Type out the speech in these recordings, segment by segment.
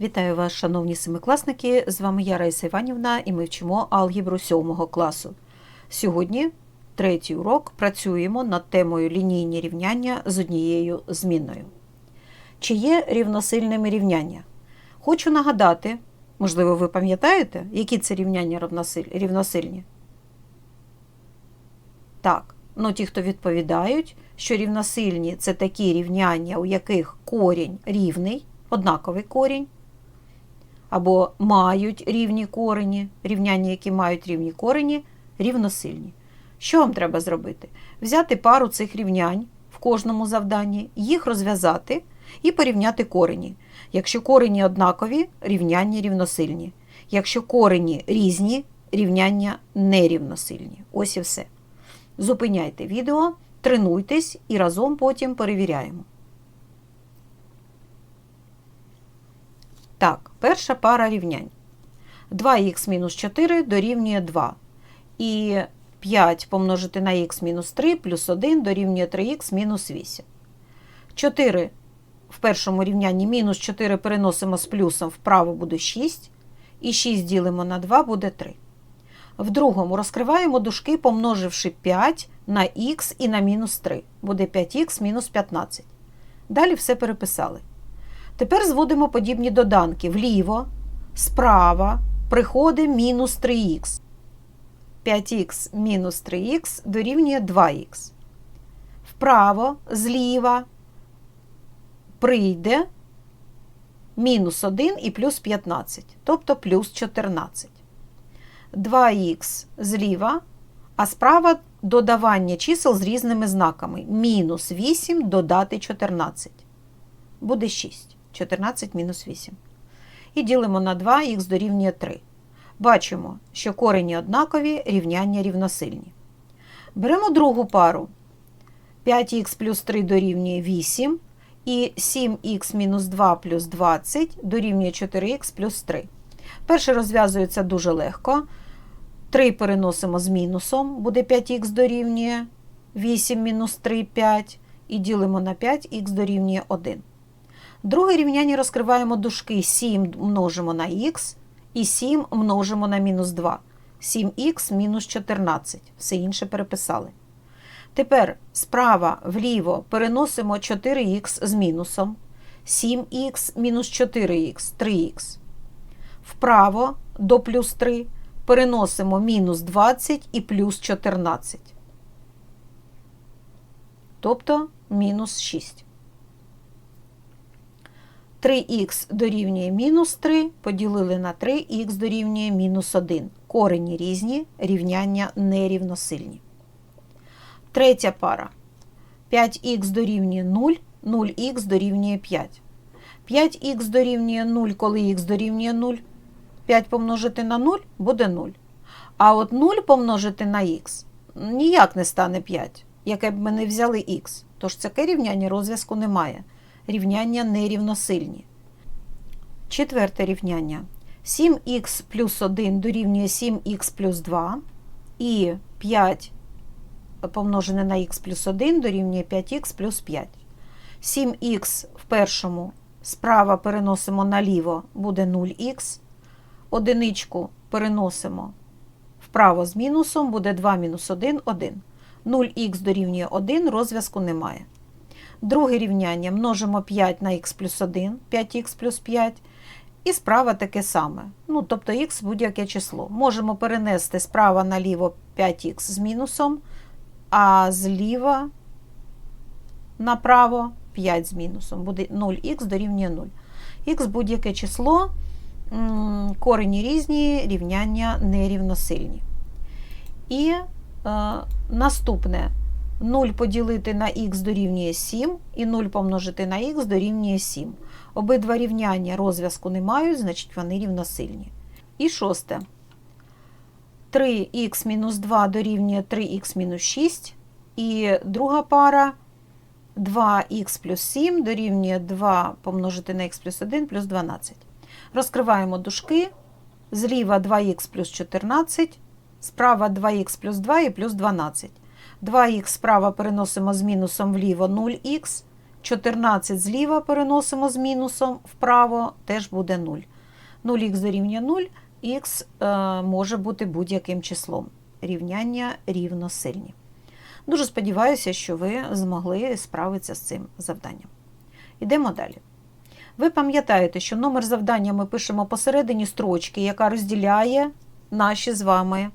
Вітаю вас, шановні семикласники! З вами я Раїса Іванівна і ми вчимо алгебру 7 класу. Сьогодні, третій урок, працюємо над темою лінійні рівняння з однією зміною. Чи є рівносильними рівняння? Хочу нагадати, можливо, ви пам'ятаєте, які це рівняння рівносильні? Так, ну ті, хто відповідають, що рівносильні це такі рівняння, у яких корінь рівний, однаковий корінь, або мають рівні корені, рівняння, які мають рівні корені, рівносильні. Що вам треба зробити? Взяти пару цих рівнянь в кожному завданні, їх розв'язати і порівняти корені. Якщо корені однакові, рівняння рівносильні. Якщо корені різні, рівняння нерівносильні. Ось і все. Зупиняйте відео, тренуйтесь і разом потім перевіряємо. Так, перша пара рівнянь. 2х мінус 4 дорівнює 2. І 5 помножити на х мінус 3 плюс 1 дорівнює 3х мінус 8. 4 в першому рівнянні мінус 4 переносимо з плюсом вправо буде 6. І 6 ділимо на 2 буде 3. В другому розкриваємо дужки, помноживши 5 на х і на мінус 3. Буде 5х мінус 15. Далі все переписали. Тепер зводимо подібні доданки. Вліво, справа приходить мінус 3х. 5х мінус 3х дорівнює 2х. Вправо, зліва прийде мінус 1 і плюс 15, тобто плюс 14. 2х зліва, а справа додавання чисел з різними знаками. Мінус 8 додати 14. Буде 6. 14 мінус 8. І ділимо на 2х дорівнює 3. Бачимо, що корені однакові, рівняння рівносильні. Беремо другу пару. 5х плюс 3 дорівнює 8. І 7х мінус 2 плюс 20 дорівнює 4х плюс 3. Перше розв'язується дуже легко. 3 переносимо з мінусом, буде 5х дорівнює 8 мінус 3 5. І ділимо на 5х дорівнює 1. Друге рівняння розкриваємо дужки 7 множимо на х і 7 множимо на мінус 2. 7х мінус 14. Все інше переписали. Тепер справа вліво переносимо 4х з мінусом. 7х мінус 4х 3х. Вправо до плюс 3 переносимо мінус 20 і плюс 14. Тобто мінус 6. 3х дорівнює мінус 3, поділили на 3х дорівнює мінус 1. Корені різні, рівняння нерівносильні. Третя пара. 5х дорівнює 0, 0х дорівнює 5. 5х дорівнює 0, коли х дорівнює 0. 5 помножити на 0 буде 0. А от 0 помножити на х ніяк не стане 5, яке б ми не взяли х. Тож таке рівняння розв'язку немає. Рівняння нерівносильні. Четверте рівняння. 7х плюс 1 дорівнює 7х плюс 2. І 5 помножене на х плюс 1 дорівнює 5х плюс 5. 7х в першому справа переносимо наліво, буде 0х. Одиничку переносимо вправо з мінусом, буде 2 мінус 1 1. 0х дорівнює 1, розв'язку немає. Друге рівняння множимо 5 на х плюс 1, 5х плюс 5. І справа таке саме. Ну, тобто х будь-яке число. Можемо перенести справа наліво 5х з мінусом, а зліва направо 5 з мінусом. Буде 0х дорівнює 0. Х будь-яке число, корені різні, рівняння нерівносильні. І е, наступне 0 поділити на х дорівнює 7, і 0 помножити на х дорівнює 7. Обидва рівняння розв'язку не мають, значить вони рівносильні. І шосте. 3х мінус 2 дорівнює 3х мінус 6. І друга пара 2х плюс 7 дорівнює 2 помножити на х плюс 1 плюс 12. Розкриваємо дужки. Зліва 2х плюс 14, справа 2х плюс 2 і плюс 12. 2х справа переносимо з мінусом вліво 0х, 14 зліва переносимо з мінусом вправо, теж буде 0. 0х дорівнює 0, х е, може бути будь-яким числом. Рівняння рівносильні. Дуже сподіваюся, що ви змогли справитися з цим завданням. Йдемо далі. Ви пам'ятаєте, що номер завдання ми пишемо посередині строчки, яка розділяє наші з вами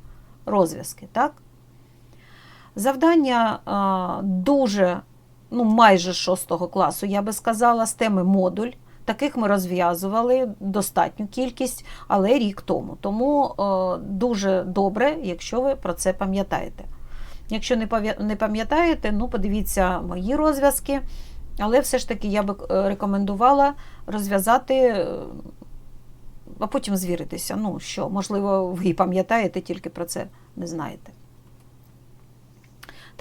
розв'язки. Так? Завдання дуже, ну, майже 6 класу, я би сказала, з теми модуль. Таких ми розв'язували достатню кількість, але рік тому. Тому дуже добре, якщо ви про це пам'ятаєте. Якщо не пам'ятаєте, ну подивіться мої розв'язки, але все ж таки я би е, рекомендувала розв'язати, е, а потім звіритися. Ну що, можливо, ви пам'ятаєте, тільки про це не знаєте.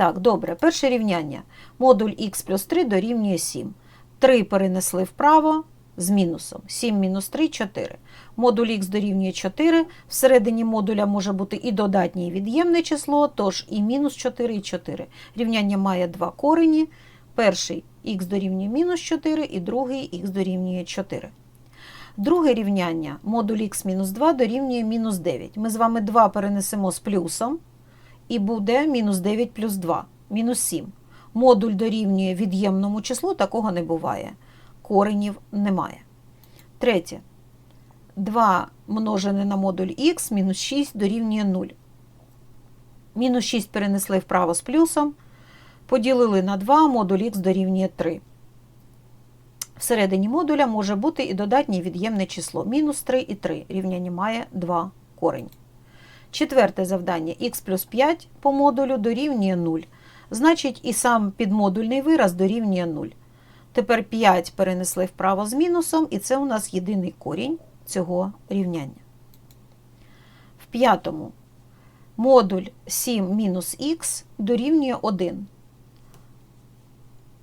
Так, добре, перше рівняння. Модуль х плюс 3 дорівнює 7. 3 перенесли вправо з мінусом. 7 мінус 3 – 4. Модуль х дорівнює 4. Всередині модуля може бути і додатнє, і від'ємне число, тож і мінус 4, і 4. Рівняння має два корені. Перший х дорівнює мінус 4, і другий х дорівнює 4. Друге рівняння модуль х мінус 2 дорівнює мінус 9. Ми з вами 2 перенесемо з плюсом, і буде мінус 9 плюс 2, мінус 7. Модуль дорівнює від'ємному числу, такого не буває. Коренів немає. Третє. 2 множене на модуль х мінус 6 дорівнює 0. Мінус 6 перенесли вправо з плюсом. Поділили на 2, модуль х дорівнює 3. Всередині модуля може бути і додатнє від'ємне число. Мінус 3 і 3. Рівняння має 2 корені. Четверте завдання х плюс 5 по модулю дорівнює 0. Значить, і сам підмодульний вираз дорівнює 0. Тепер 5 перенесли вправо з мінусом, і це у нас єдиний корінь цього рівняння. В п'ятому модуль 7 мінус х дорівнює 1.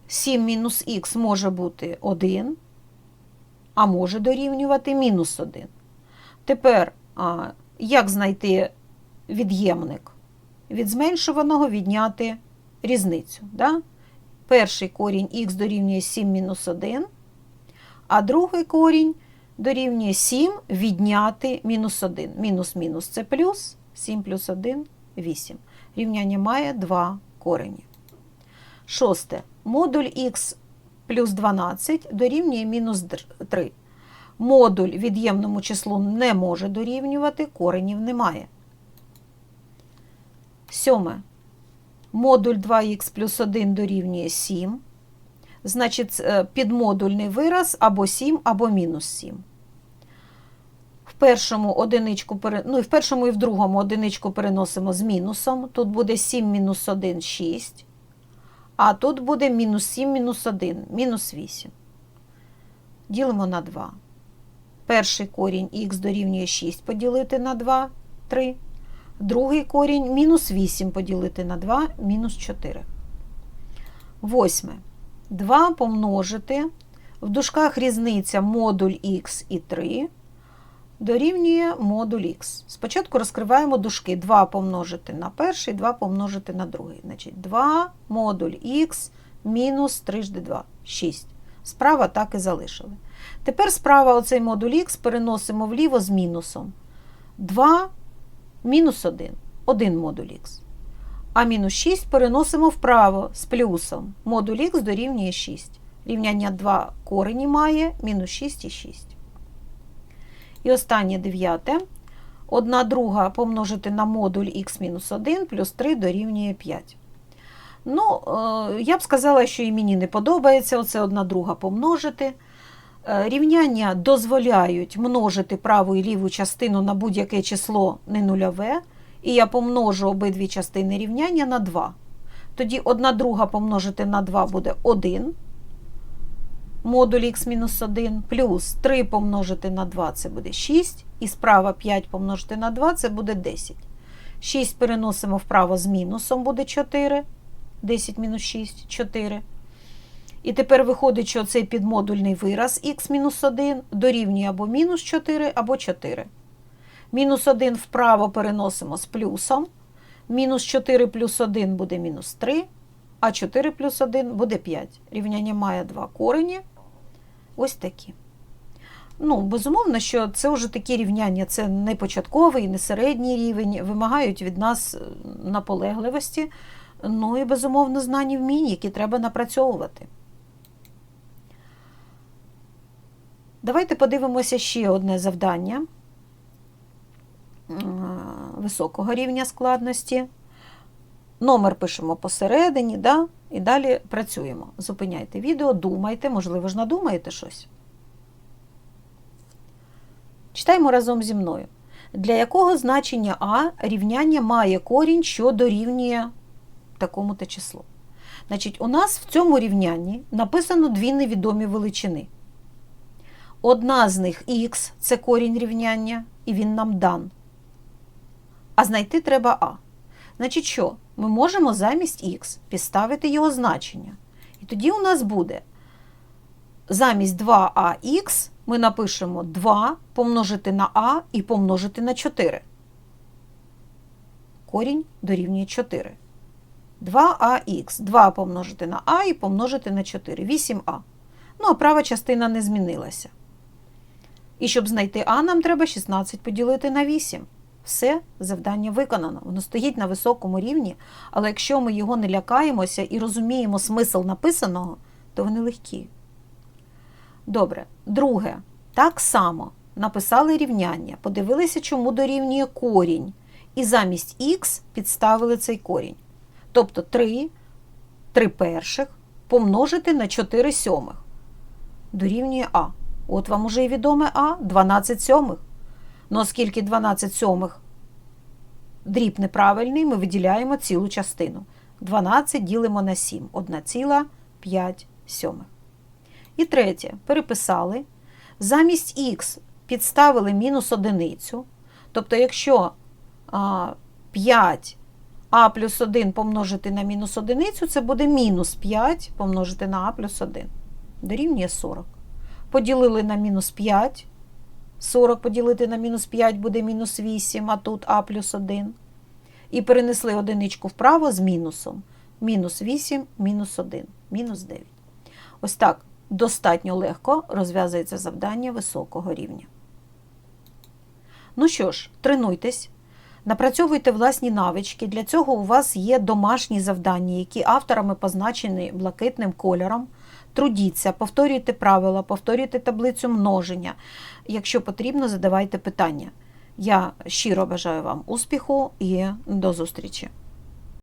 7 мінус х може бути 1, а може дорівнювати мінус 1. Тепер, як знайти від'ємник? Від зменшуваного відняти різницю. Да? Перший корінь х дорівнює 7 мінус 1, а другий корінь дорівнює 7 відняти мінус 1. Мінус-мінус це плюс, 7 плюс 1 – 8. Рівняння має два корені. Шосте. Модуль х плюс 12 дорівнює мінус 3. Модуль від'ємному числу не може дорівнювати, коренів немає. Сьоме. Модуль 2х плюс 1 дорівнює 7. Значить, е, підмодульний вираз або 7, або мінус 7. В першому, одиничку, ну, і в першому і в другому одиничку переносимо з мінусом. Тут буде 7 мінус 1 – 6. А тут буде мінус 7 мінус 1, мінус 8. Ділимо на 2. Перший корінь х дорівнює 6 поділити на 2 – 3. Другий корінь мінус 8 поділити на 2 мінус 4. Восьме. 2 помножити. В дужках різниця модуль х і 3 дорівнює модуль х. Спочатку розкриваємо дужки. 2 помножити на перший, 2 помножити на другий. Значить, 2 модуль х мінус 3 2 – 6. Справа так і залишили. Тепер справа оцей модуль х переносимо вліво з мінусом. 2 мінус 1. 1 модуль х. А мінус 6 переносимо вправо з плюсом. Модуль х дорівнює 6. Рівняння 2 корені має мінус 6 і 6. І останнє дев'яте. 1 друга помножити на модуль х мінус 1 плюс 3 дорівнює 5. Ну, е, я б сказала, що і мені не подобається оце 1 друга помножити. Е, Рівняння дозволяють множити праву і ліву частину на будь-яке число не нульове, і я помножу обидві частини рівняння на 2. Тоді 1 друга помножити на 2 буде 1, модуль х-1, плюс 3 помножити на 2 це буде 6, і справа 5 помножити на 2 це буде 10. 6 переносимо вправо з мінусом, буде 4. 10 мінус 6 – 4. І тепер виходить, що цей підмодульний вираз х-1 дорівнює або мінус 4, або 4. Мінус 1 вправо переносимо з плюсом. Мінус 4 плюс 1 буде мінус 3. а 4 плюс 1 буде 5. Рівняння має два корені. Ось такі. Ну, безумовно, що це вже такі рівняння, це не початковий, не середній рівень, вимагають від нас е, наполегливості, ну і безумовно знань і вмінь, які треба напрацьовувати. Давайте подивимося ще одне завдання е, високого рівня складності. Номер пишемо посередині, да? і далі працюємо. Зупиняйте відео, думайте, можливо ж надумаєте щось. Читаємо разом зі мною. Для якого значення А рівняння має корінь, що дорівнює такому-то числу? Значить, у нас в цьому рівнянні написано дві невідомі величини. Одна з них х це корінь рівняння, і він нам дан. А знайти треба А. Значить, що? Ми можемо замість х підставити його значення. І тоді у нас буде замість 2ах ми напишемо 2 помножити на а і помножити на 4. Корінь дорівнює 4. 2ах. 2 помножити на а і помножити на 4. 8а. Ну, а права частина не змінилася. І щоб знайти а, нам треба 16 поділити на 8. Все, завдання виконано. Воно стоїть на високому рівні, але якщо ми його не лякаємося і розуміємо смисл написаного, то вони легкі. Добре. Друге. Так само написали рівняння, подивилися, чому дорівнює корінь. І замість х підставили цей корінь. Тобто 3, 3 перших помножити на 4 сьомих. Дорівнює А. От вам уже і відоме А 12 сьомих. Ну, оскільки 12 сьомих дріб неправильний, ми виділяємо цілу частину. 12 ділимо на 7, 1,5 сьомих. І третє, переписали. Замість х підставили мінус одиницю. Тобто, якщо а, 5 а плюс 1 помножити на мінус одиницю, це буде мінус 5 помножити на а плюс 1. Дорівнює 40. Поділили на мінус 5. 40 поділити на мінус 5 буде мінус 8, а тут а плюс 1. І перенесли одиничку вправо з мінусом. Мінус 8, мінус 1, мінус 9. Ось так достатньо легко розв'язується завдання високого рівня. Ну що ж, тренуйтесь, напрацьовуйте власні навички. Для цього у вас є домашні завдання, які авторами позначені блакитним кольором. Трудіться, повторюйте правила, повторюйте таблицю множення. Якщо потрібно, задавайте питання. Я щиро бажаю вам успіху і до зустрічі!